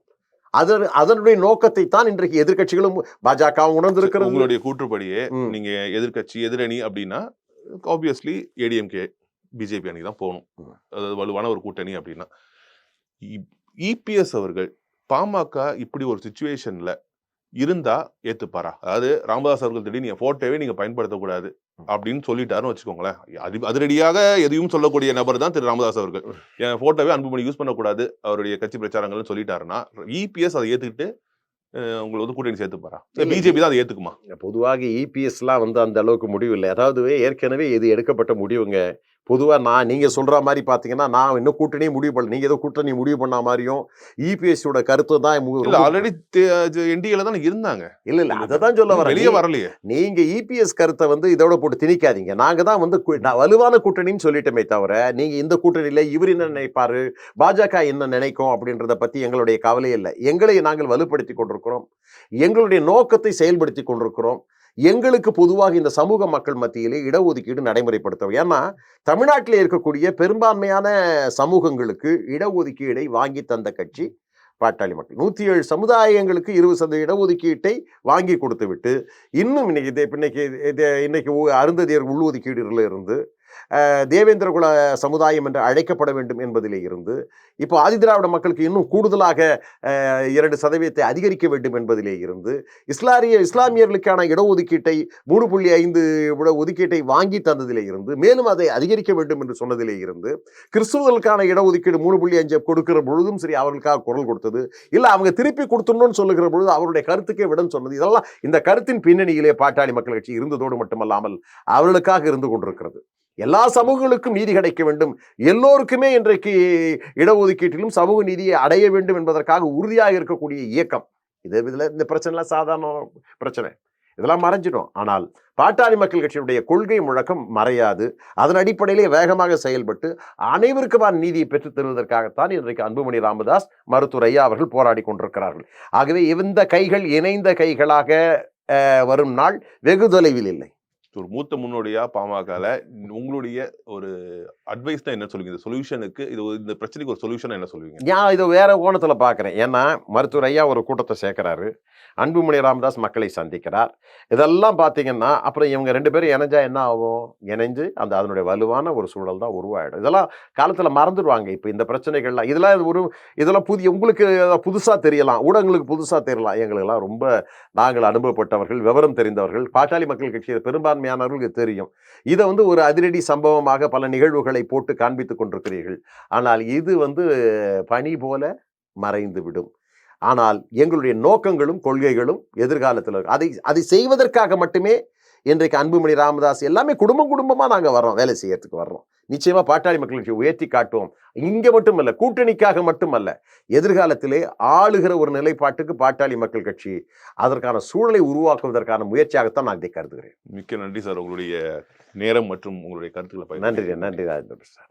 அதன் அதனுடைய நோக்கத்தை தான் இன்றைக்கு எதிர்க்கட்சிகளும் பாஜக உணர்ந்திருக்கிறது. உங்களுடைய கூற்றுப்படியே. நீங்க எதிர்க்கட்சி எதிரணி அப்படின்னா ஆப்வியஸ்லி ஏடிஎம்கே பிஜேபி அணி தான் போகணும். அதாவது வலுவான ஒரு கூட்டணி அப்படின்னா. இபிஎஸ் அவர்கள் பாமக இப்படி ஒரு சுச்சுவேஷன்ல இருந்தா ஏத்துப்பாரா? அதாவது ராமதாஸ் அவர்கள் திடீர்னு போட்டோவே நீங்க பயன்படுத்தக்கூடாது. அப்படின்னு சொல்லிட்டாருன்னு வச்சுக்கோங்களேன். அது அதிரடியாக எதையும் சொல்லக்கூடிய நபர் தான் திரு ராமதாஸ் அவர்கள். என் போட்டோவே அன்புமணி யூஸ் பண்ணக்கூடாது. அவருடைய கட்சி பிரச்சாரங்கள்னு சொல்லிட்டாருன்னா இபிஎஸ் அதை ஏத்துக்கிட்டு அஹ், உங்களை வந்து கூட்டணி சேர்த்துப்பாரா. பிஜேபி தான் அதை ஏத்துக்குமா? பொதுவாக இபிஎஸ்லாம் வந்து அந்த அளவுக்கு முடிவு இல்லை. அதாவது ஏற்கனவே இது எடுக்கப்பட்ட முடிவுங்க பொதுவாக நான் நீங்கள் சொல்கிற மாதிரி பார்த்தீங்கன்னா நான் இன்னும் கூட்டணியே முடிவு பண்ணல. நீங்கள் ஏதோ கூட்டணி முடிவு பண்ண மாதிரியும் இபிஎஸ்சியோட கருத்து தான் இல்ல ஆல்ரெடி என்டிஏல தானே இருந்தாங்க. இல்ல இல்ல அதை தான் சொல்ல வரேன். வெளியே வரலையே. நீங்க இபிஎஸ் கருத்தை வந்து இதோட போட்டு திணிக்காதீங்க. நாங்க தான் வந்து நான் வலுவான கூட்டணின்னு சொல்லிட்டோமே தவிர நீங்க இந்த கூட்டணியில இவர் என்ன நினைப்பாரு பாஜக என்ன நினைக்கும் அப்படின்றத பத்தி எங்களுடைய கவலை இல்லை. எங்களை நாங்கள் வலுப்படுத்தி கொண்டிருக்கிறோம். எங்களுடைய நோக்கத்தை செயல்படுத்தி கொண்டிருக்கிறோம். எங்களுக்கு பொதுவாக இந்த சமூக மக்கள் மத்தியிலே இடஒதுக்கீடு நடைமுறைப்படுத்தும் ஏன்னா தமிழ்நாட்டில் இருக்கக்கூடிய பெரும்பான்மையான சமூகங்களுக்கு இடஒதுக்கீடை வாங்கி தந்த கட்சி பாட்டாளி மக்கள். நூற்றி ஏழு சமுதாயங்களுக்கு இருபது சதவீத இடஒதுக்கீட்டை வாங்கி கொடுத்து விட்டு இன்னும் இன்னைக்கு இன்னைக்கு இன்னைக்கு அருந்ததியர் உள்ஒதுக்கீடுல இருந்து தேவேந்திரகுல தேவேந்திர குல சமுதாயம் என்று அழைக்கப்பட வேண்டும் என்பதிலே இருந்து இப்போ ஆதிதிராவிட மக்களுக்கு இன்னும் கூடுதலாக இரண்டு சதவீதத்தை அதிகரிக்க வேண்டும் என்பதிலே இருந்து இஸ்லாமிய இஸ்லாமியர்களுக்கான இடஒதுக்கீட்டை மூணு புள்ளி ஐந்து இட ஒதுக்கீட்டை வாங்கி தந்ததிலே இருந்து மேலும் அதை அதிகரிக்க வேண்டும் என்று சொன்னதிலே இருந்து கிறிஸ்துவர்களுக்கான இடஒதுக்கீடு மூணு புள்ளி அஞ்சு கொடுக்கிற பொழுதும் சரி அவர்களுக்காக குரல் கொடுத்தது. இல்லை அவங்க திருப்பி கொடுத்துடணும்னு சொல்லுகிற பொழுது அவருடைய கருத்துக்கே விடம் சொன்னது. இதெல்லாம் இந்த கருத்தின் பின்னணியிலே பாட்டாளி மக்கள் கட்சி இருந்ததோடு மட்டுமல்லாமல் அவர்களுக்காக இருந்து கொண்டிருக்கிறது. எல்லா சமூகங்களுக்கும் நீதி கிடைக்க வேண்டும். எல்லோருக்குமே இன்றைக்கு இடஒதுக்கீட்டிலும் சமூக நீதியை அடைய வேண்டும் என்பதற்காக உறுதியாக இருக்கக்கூடிய இயக்கம். இது இதில் இந்த பிரச்சனைலாம் சாதாரண பிரச்சனை. இதெல்லாம் மறைஞ்சிடும். ஆனால் பாட்டாளி மக்கள் கட்சியினுடைய கொள்கை முழக்கம் மறையாது. அதன் அடிப்படையிலே வேகமாக செயல்பட்டு அனைவருக்குமான நீதியை பெற்றுத் தருவதற்காகத்தான் இன்றைக்கு அன்புமணி ராமதாஸ் மருத்துவர் ஐயா அவர்கள் போராடி கொண்டிருக்கிறார்கள். ஆகவே இந்த கைகள் இணைந்த கைகளாக வரும் நாள் வெகு தொலைவில் இல்லை. ஒரு மூத்த முன்னோடியா பாமகல உங்களுடைய ஒரு அட்வைஸ் தான் என்ன சொல்லுவீங்க? இந்த சொல்யூஷனுக்கு இது இந்த பிரச்சனைக்கு ஒரு சொல்யூஷன் என்ன சொல்லுவீங்க? நான் இதை வேற கோணத்தில் பார்க்குறேன். ஏன்னா மருத்துவர் ஐயா ஒரு கூட்டத்தை சேர்க்கிறாரு. அன்புமணி ராமதாஸ் மக்களை சந்திக்கிறார். இதெல்லாம் பார்த்தீங்கன்னா அப்புறம் இவங்க ரெண்டு பேரும் இணைஞ்சா என்ன ஆகும்? இணைஞ்சு அந்த அதனுடைய வலுவான ஒரு சூழல் தான் உருவாயிடும். இதெல்லாம் காலத்தில் மறந்துடுவாங்க. இப்போ இந்த பிரச்சனைகள்லாம் இதெல்லாம் ஒரு இதெல்லாம் புதிய உங்களுக்கு புதுசாக தெரியலாம். ஊடகங்களுக்கு புதுசாக தெரியலாம். எங்களுக்கெல்லாம் ரொம்ப நாங்கள் அனுபவப்பட்டவர்கள் விவரம் தெரிந்தவர்கள். பாட்டாளி மக்கள் கட்சியில் பெரும்பான்மையானவர்களுக்கு தெரியும். இதை வந்து ஒரு அதிரடி சம்பவமாக பல நிகழ்வுகளை போட்டு காண்பித்துக் கொண்டிருக்கிறீர்கள். ஆனால் இது வந்து பனி போல மறைந்து விடும். ஆனால் எங்களுடைய நோக்கங்களும் கொள்கைகளும் எதிர்காலத்தில் அதை அதை செய்வதற்காக மட்டுமே இன்றைக்கு அன்புமணி ராமதாஸ் எல்லாமே குடும்பம் குடும்பமாக நாங்கள் வர்றோம் வேலை செய்யறதுக்கு வர்றோம். நிச்சயமா பாட்டாளி மக்கள் கட்சி உயர்த்தி காட்டுவோம். இங்கே மட்டுமல்ல கூட்டணிக்காக மட்டுமல்ல எதிர்காலத்திலே ஆளுகிற ஒரு நிலைப்பாட்டுக்கு பாட்டாளி மக்கள் கட்சி அதற்கான சூழலை உருவாக்குவதற்கான முயற்சியாகத்தான் நான் இதை கருதுகிறேன். மிக்க நன்றி சார். உங்களுடைய நேரம் மற்றும் உங்களுடைய கருத்துக்களை நன்றி நன்றி ராஜேந்திர சார்.